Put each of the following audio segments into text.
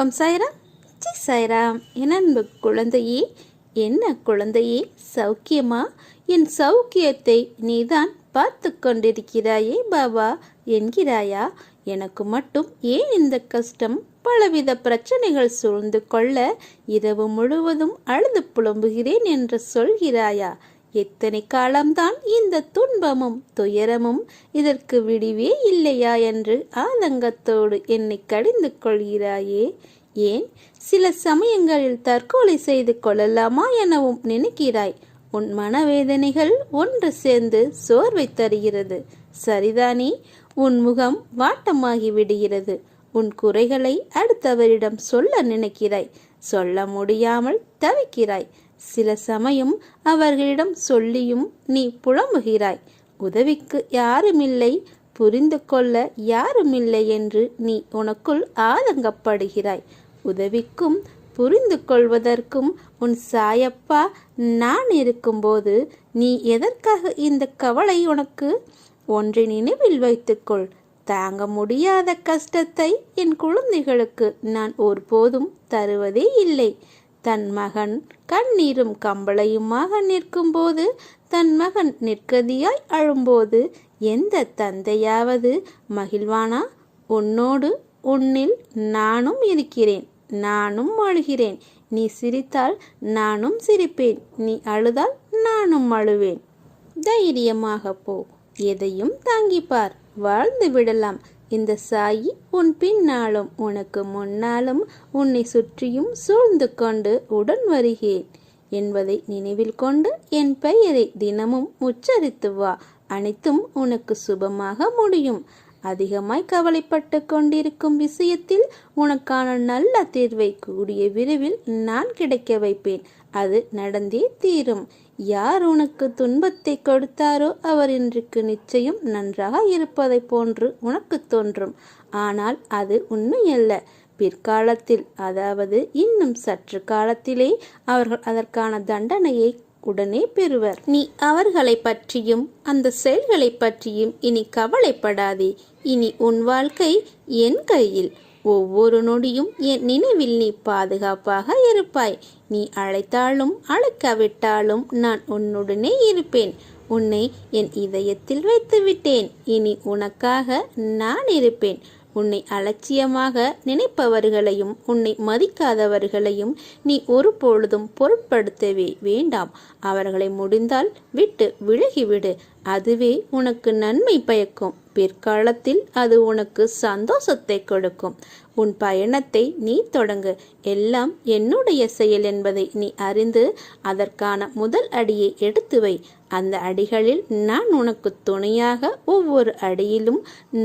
ஓம் சாய்ராம். ஜி சாய்ராம். என் அன்பு குழந்தையே என்ன குழந்தையே சௌக்கியமா? என் சௌக்கியத்தை நீதான் பார்த்து கொண்டிருக்கிறாயே பாபா என்கிறாயா? எனக்கு மட்டும் ஏன் இந்த கஷ்டம்? பலவித பிரச்சனைகள் சூழ்ந்து கொள்ள இரவு முழுவதும் அழுது புலம்புகிறேன் என்று சொல்கிறாயா? எத்தனை காலம்தான் இந்த துன்பமும் துயரமும் இதற்கு விடிவே இல்லையா என்று ஆதங்கத்தோடு என்னை கடிந்து கொள்கிறாயே? ஏன்? சில சமயங்களில் தற்கொலை செய்து கொள்ளலாமா எனவும் நினைக்கிறாய். உன் மனவேதனைகள் ஒன்று சேர்ந்து சோர்வை தருகிறது. சரிதானே? உன் முகம் வாட்டமாகி விடுகிறது. உன் குறைகளை அடுத்தவரிடம் சொல்ல நினைக்கிறாய். சொல்ல முடியாமல் தவிக்கிறாய். சில சமயம் அவர்களிடம் சொல்லியும் நீ புலம்புகிறாய். உதவிக்கு யாருமில்லை புரிந்து கொள்ள யாருமில்லை என்று நீ உனக்குள் ஆதங்கப்படுகிறாய். உதவிக்கும் புரிந்து கொள்வதற்கும் உன் சாயப்பா நான் இருக்கும்போது நீ எதற்காக இந்த கவலை உனக்கு? ஒன்றை நினைவில் வைத்துக்கொள். தாங்க முடியாத கஷ்டத்தை என் குழந்தைகளுக்கு நான் ஒருபோதும் தருவதே இல்லை. தன் மகன் கண்ணீரும் கம்பளையுமாக நிற்கும்போது தன் மகன் நிற்கதியாய் அழும்போது எந்த தந்தையாவது மகிழ்வானா? உன்னோடு உன்னில் நானும் இருக்கிறேன் நானும் அழுகிறேன். நீ சிரித்தால் நானும் சிரிப்பேன் நீ அழுதால் நானும் அழுவேன். தைரியமாக போ எதையும் தாங்கிப்பார். வாழ்ந்து விடலாம் இந்த சாயி உன் பின்னாலும் உனக்கு முன்னாலும் உன்னை சுற்றியும் சூழ்ந்து கொண்டு உடன் வருகிறேன் என்பதை நினைவில் கொண்டு என் பெயரை தினமும் உச்சரித்து வா. அனைத்தும் உனக்கு சுபமாக முடியும். அதிகமாய் கவலைப்பட்டு கொண்டிருக்கும் விஷயத்தில் உனக்கான நல்ல தீர்வை கூடிய விரைவில் நான் கிடைக்க வைப்பேன். அது நடந்தே தீரும். யார் உனக்கு துன்பத்தை கொடுத்தாரோ அவர் இன்றைக்கு நிச்சயம் நன்றாக இருப்பதை போன்று உனக்கு தோன்றும். ஆனால் அது உண்மையல்ல. பிற்காலத்தில் அதாவது இன்னும் சற்று காலத்திலே அவர்கள் அதற்கான தண்டனையை உடனே பெறுவர். நீ அவர்களை பற்றியும் அந்த செயல்களை பற்றியும் இனி கவலைப்படாதே. இனி உன் வாழ்க்கை என் கையில். ஒவ்வொரு நொடியும் என் நினைவில் நீ பாதுகாப்பாக இருப்பாய். நீ அழைத்தாலும் அழைக்காவிட்டாலும் நான் உன்னுடனே இருப்பேன். உன்னை என் இதயத்தில் வைத்து விட்டேன் இனி உனக்காக நான் இருப்பேன். உன்னை அலட்சியமாக நினைப்பவர்களையும் உன்னை மதிக்காதவர்களையும் நீ ஒரு பொழுதும் பொருட்படுத்தவே வேண்டாம். அவர்களை முடிந்தால் விட்டு விலகிவிடு. அதுவே உனக்கு நன்மை பயக்கும். பிற்காலத்தில் அது உனக்கு சந்தோஷத்தை கொடுக்கும். உன் பயணத்தை நீ தொடங்கு. எல்லாம் என்னுடைய செயல் என்பதை நீ அறிந்து அதற்கான முதல் அடியை எடுத்து வை. அந்த அடிகளில் நான் உனக்கு துணையாக ஒவ்வொரு அடியிலும்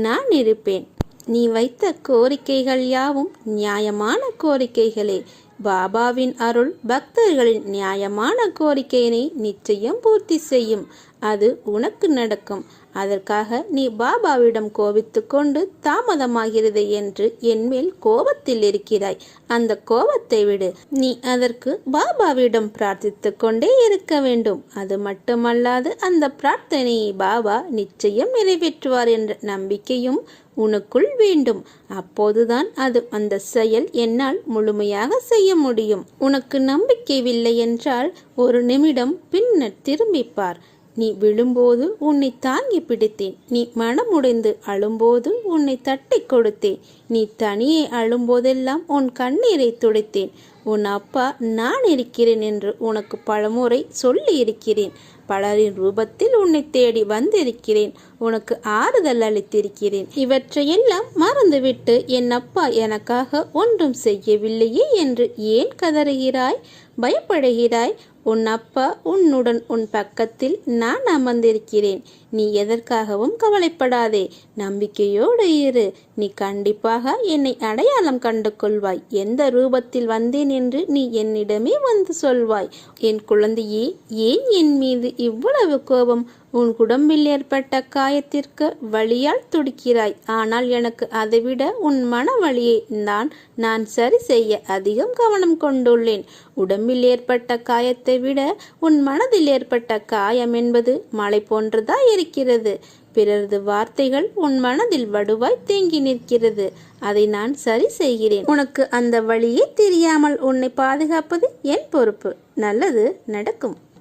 நான் இருப்பேன். நீ வைத்த கோரிக்கைகள் யாவும் நியாயமான கோரிக்கைகளே. பாபாவின் அருள் பக்தர்களின் நியாயமான கோரிக்கையினை நிச்சயம் பூர்த்தி செய்யும். அது உனக்கு நடக்கும். அதற்காக நீ பாபாவிடம் கோபித்து கொண்டு தாமதமாகிறது என்று என்மேல் கோபத்தில் இருக்கிறாய். அந்த கோபத்தை விடு. நீ அதற்கு பாபாவிடம் பிரார்த்தித்து கொண்டே இருக்க வேண்டும். அது மட்டுமல்லாது அந்த பிரார்த்தனையை பாபா நிச்சயம் நிறைவேற்றுவார் என்ற நம்பிக்கையும் உனக்குள் வேண்டும். அப்போதுதான் அது அந்த செயல் என்னால் முழுமையாக செய்ய முடியும். உனக்கு நம்பிக்கையில்லை என்றால் ஒரு நிமிடம் பின்னர் திரும்பிப்பார் நீ விழும்போது உன்னை தாங்கி பிடித்தேன். நீ மனமுடைந்து அழும்போது உன்னை தட்டி கொடுத்தேன். நீ தனியே அழும்போதெல்லாம் உன் கண்ணீரை துடைத்தேன். உன் அப்பா நான் இருக்கிறேன் என்று உனக்கு பலமுறை சொல்லி இருக்கிறேன் பலரின் ரூபத்தில் உன்னை தேடி வந்திருக்கிறேன். உனக்கு ஆறுதல் அளித்திருக்கிறேன். இவற்றையெல்லாம் மறந்துவிட்டு என் அப்பா எனக்காக ஒன்றும் செய்யவில்லையே என்று ஏன் கதறுகிறாய்? பயப்படுகிறாய்? உன் அப்பா உன்னுடன் உன் பக்கத்தில் நான் அமர்ந்திருக்கிறேன். நீ எதற்காகவும் கவலைப்படாதே. நம்பிக்கையோடு இரு. நீ கண்டிப்பாக என்னை அடையாளம் கண்டு கொள்வாய் எந்த ரூபத்தில் வந்தேன் என்று நீ என்னிடமே வந்து சொல்வாய். என் குழந்தையே ஏன் என் மீது இவ்வளவு கோபம்? உன் குடம்பில் ஏற்பட்ட காயத்திற்கு வழியால் துடிக்கிறாய். ஆனால் எனக்கு அதைவிட உன் மன வழியை தான் நான் சரி செய்ய அதிகம் கவனம் கொண்டுள்ளேன். உடம்பில் ஏற்பட்ட காயத்தை விட உன் மனதில் ஏற்பட்ட காயம் என்பது மலை போன்றதா இருக்கிறது. பிறரது வார்த்தைகள் உன் மனதில் வடுவாய் தேங்கி நிற்கிறது. அதை நான் சரி செய்கிறேன். உனக்கு அந்த வழியே தெரியாமல் உன்னை பாதுகாப்பது என் பொறுப்பு. நல்லது நடக்கும்.